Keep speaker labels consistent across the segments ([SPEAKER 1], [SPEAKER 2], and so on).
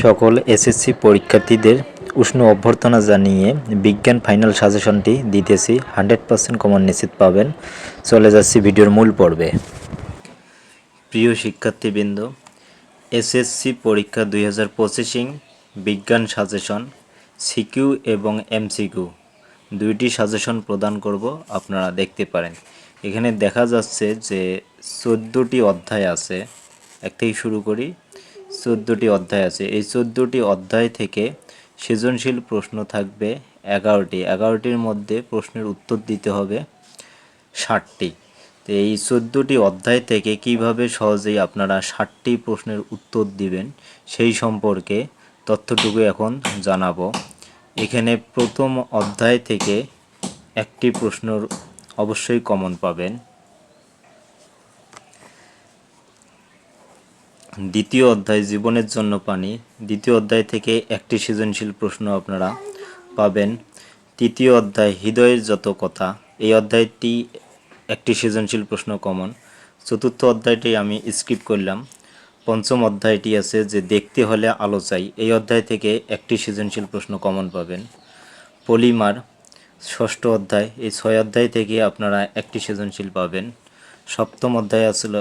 [SPEAKER 1] সকল এসএসসি পরীক্ষার্থীদের উষ্ণ অভ্যর্থনা জানিয়ে বিজ্ঞান ফাইনাল সাজেশনটি দিতেছি হান্ড্রেড পার্সেন্ট কমন নিশ্চিত পাবেন চলে যাচ্ছি ভিডিওর মূল পর্বে প্রিয় শিক্ষার্থীবৃন্দ এসএসসি পরীক্ষা দুই হাজার পঁচিশিং বিজ্ঞান সাজেশন সিকিউ এবং এমসিকিউ দুইটি সাজেশন প্রদান করব আপনারা দেখতে পারেন এখানে দেখা যাচ্ছে যে চোদ্দোটি অধ্যায় আছে এক থেকে শুরু করি চোদ্দোটি অধ্যায় আছে এই চোদ্দোটি অধ্যায় থেকে সৃজনশীল প্রশ্ন থাকবে এগারোটি এগারোটির মধ্যে প্রশ্নের উত্তর দিতে হবে ষাটটি তো এই চোদ্দোটি অধ্যায় থেকে কিভাবে সহজেই আপনারা ষাটটি প্রশ্নের উত্তর দিবেন সেই সম্পর্কে তথ্যটুকু এখন জানাবো এখানে প্রথম অধ্যায় থেকে একটি প্রশ্নর অবশ্যই কমন পাবেন দ্বিতীয় অধ্যায় জীবনের জন্য পানি দ্বিতীয় অধ্যায় থেকে একটি সৃজনশীল প্রশ্ন আপনারা পাবেন তৃতীয় অধ্যায় হৃদয়ের যত কথা এই অধ্যায়টি একটি সৃজনশীল প্রশ্ন কমন চতুর্থ অধ্যায়টি আমি স্কিপ করলাম পঞ্চম অধ্যায়টি আছে যে দেখতে হলে আলো চাই এই অধ্যায় থেকে একটি সৃজনশীল প্রশ্ন কমন পাবেন পলিমার ষষ্ঠ অধ্যায় এই ছয় অধ্যায় থেকে আপনারা একটি সৃজনশীল পাবেন সপ্তম অধ্যায় আসলে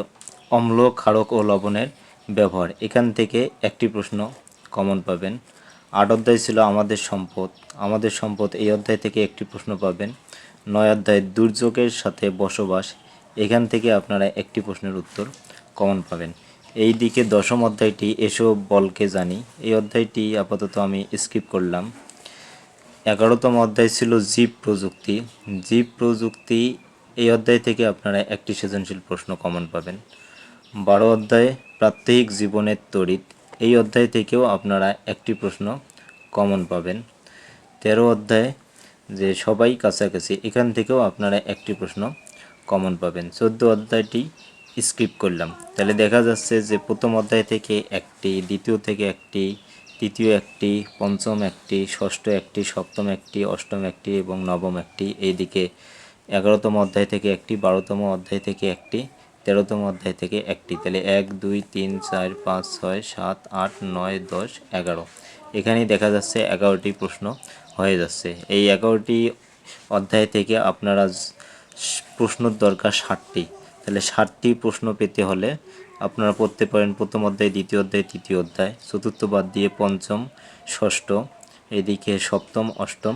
[SPEAKER 1] অম্ল ক্ষারক ও লবণের ব্যবহার এখান থেকে একটি প্রশ্ন কমন পাবেন আট অধ্যায় ছিল আমাদের সম্পদ আমাদের সম্পদ এই অধ্যায় থেকে একটি প্রশ্ন পাবেন নয় অধ্যায় দুর্যোগের সাথে বসবাস এখান থেকে আপনারা একটি প্রশ্নের উত্তর কমন পাবেন এই দিকে দশম অধ্যায়টি এসো বলকে জানি এই অধ্যায়টি আপাতত আমি স্কিপ করলাম এগারোতম অধ্যায় ছিল জীব প্রযুক্তি জীব প্রযুক্তি এই অধ্যায় থেকে আপনারা একটি সৃজনশীল প্রশ্ন কমন পাবেন বারো অধ্যায়ে প্রাত্যহিক জীবনের তড়িৎ এই অধ্যায় থেকেও আপনারা একটি প্রশ্ন কমন পাবেন তেরো অধ্যায়ে যে সবাই কাছাকাছি এখান থেকেও আপনারা একটি প্রশ্ন কমন পাবেন চোদ্দো অধ্যায়টি স্কিপ করলাম তাহলে দেখা যাচ্ছে যে প্রথম অধ্যায় থেকে একটি দ্বিতীয় থেকে একটি তৃতীয় একটি পঞ্চম একটি ষষ্ঠ একটি সপ্তম একটি অষ্টম একটি এবং নবম একটি এইদিকে এগারোতম অধ্যায় থেকে একটি বারোতম অধ্যায় থেকে একটি তেরোতম অধ্যায় থেকে একটি তাহলে এক দুই তিন চার পাঁচ ছয় সাত আট নয় দশ এগারো এখানেই দেখা যাচ্ছে এগারোটি প্রশ্ন হয়ে যাচ্ছে এই এগারোটি অধ্যায় থেকে আপনারা প্রশ্নর দরকার ষাটটি তাহলে ষাটটি প্রশ্ন পেতে হলে আপনারা পড়তে পারেন প্রথম অধ্যায় দ্বিতীয় অধ্যায় তৃতীয় অধ্যায় চতুর্থ বাদ দিয়ে পঞ্চম ষষ্ঠ এদিকে সপ্তম অষ্টম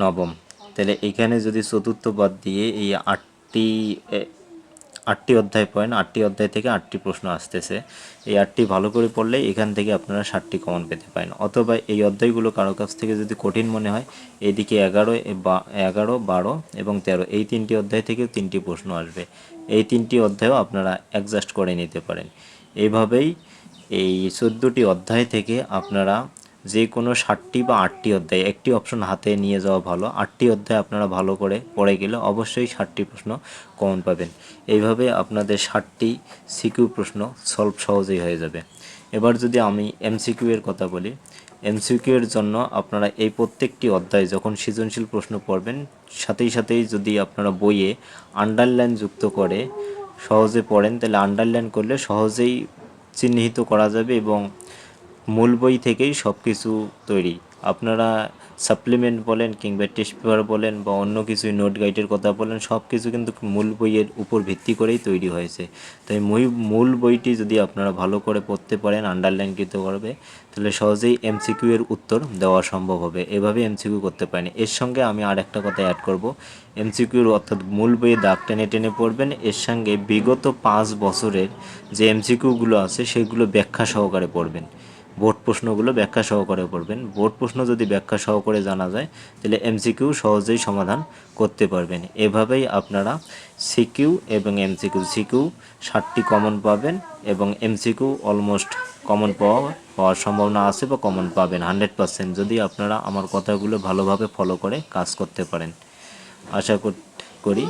[SPEAKER 1] নবম তাহলে এখানে যদি চতুর্থ বাদ দিয়ে এই আটটি আটটি অধ্যায় পয়েন্ট আটটি অধ্যায় থেকে আটটি প্রশ্ন আসতেছে এই আটটি ভালো করে পড়লে এখান থেকে আপনারা ষাটটি কমন পেতে পারেন অথবা এই অধ্যায়গুলো কারো কাছ থেকে যদি কঠিন মনে হয় এইদিকে এগারো বা এগারো বারো এবং তেরো এই তিনটি অধ্যায় থেকেও তিনটি প্রশ্ন আসবে এই তিনটি অধ্যায়ও আপনারা অ্যাডজাস্ট করে নিতে পারেন এইভাবেই এই চোদ্দোটি অধ্যায় থেকে আপনারা যে কোনো ষাটটি বা আটটি অধ্যায় একটি অপশন হাতে নিয়ে যাওয়া ভালো আটটি অধ্যায় আপনারা ভালো করে পড়ে গেলে অবশ্যই ষাটটি প্রশ্ন কমন পাবেন এইভাবে আপনাদের ষাটটি সিকিউ প্রশ্ন সলভ সহজেই হয়ে যাবে এবার যদি আমি এমসিকিউ এর কথা বলি এমসিকিউ এর জন্য আপনারা এই প্রত্যেকটি অধ্যায় যখন সৃজনশীল প্রশ্ন পড়বেন সাথেই সাথেই যদি আপনারা বইয়ে আন্ডারলাইন যুক্ত করে সহজে পড়েন তাহলে আন্ডারলাইন করলে সহজেই চিহ্নিত করা যাবে এবং মূল বই থেকেই সব কিছু তৈরি আপনারা সাপ্লিমেন্ট বলেন কিংবা টেস্ট পেপার বলেন বা অন্য কিছু নোট গাইডের কথা বলেন সব কিছু কিন্তু মূল বইয়ের উপর ভিত্তি করেই তৈরি হয়েছে তাই মূল বইটি যদি আপনারা ভালো করে পড়তে পারেন আন্ডারলাইনকৃত করবে তাহলে সহজেই এমসিকিউ এর উত্তর দেওয়া সম্ভব হবে এভাবে এমসিকিউ করতে পারেন এর সঙ্গে আমি আর একটা কথা অ্যাড করব এমসিকিউর অর্থাৎ মূল বইয়ের দাগ টেনে টেনে পড়বেন এর সঙ্গে বিগত পাঁচ বছরের যে এমসিকিউগুলো আছে সেগুলো ব্যাখ্যা সহকারে পড়বেন বোর্ড প্রশ্নগুলো ব্যাখ্যা সহকারে করবেন বোর্ড প্রশ্ন যদি ব্যাখ্যা সহকারে জানা যায় তাহলে এমসিকিউ সহজেই সমাধান করতে পারবেন এভাবেই আপনারা সিকিউ এবং এমসিকিউ সিকিউ ষাটটি কমন পাবেন এবং এমসিকিউ অলমোস্ট কমন পাওয়া পাওয়ার সম্ভাবনা আছে বা কমন পাবেন হান্ড্রেড পারসেন্ট যদি আপনারা আমার কথাগুলো ভালোভাবে ফলো করে কাজ করতে পারেন আশা করি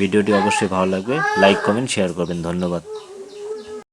[SPEAKER 1] ভিডিওটি অবশ্যই ভালো লাগবে লাইক কমেন্ট শেয়ার করবেন ধন্যবাদ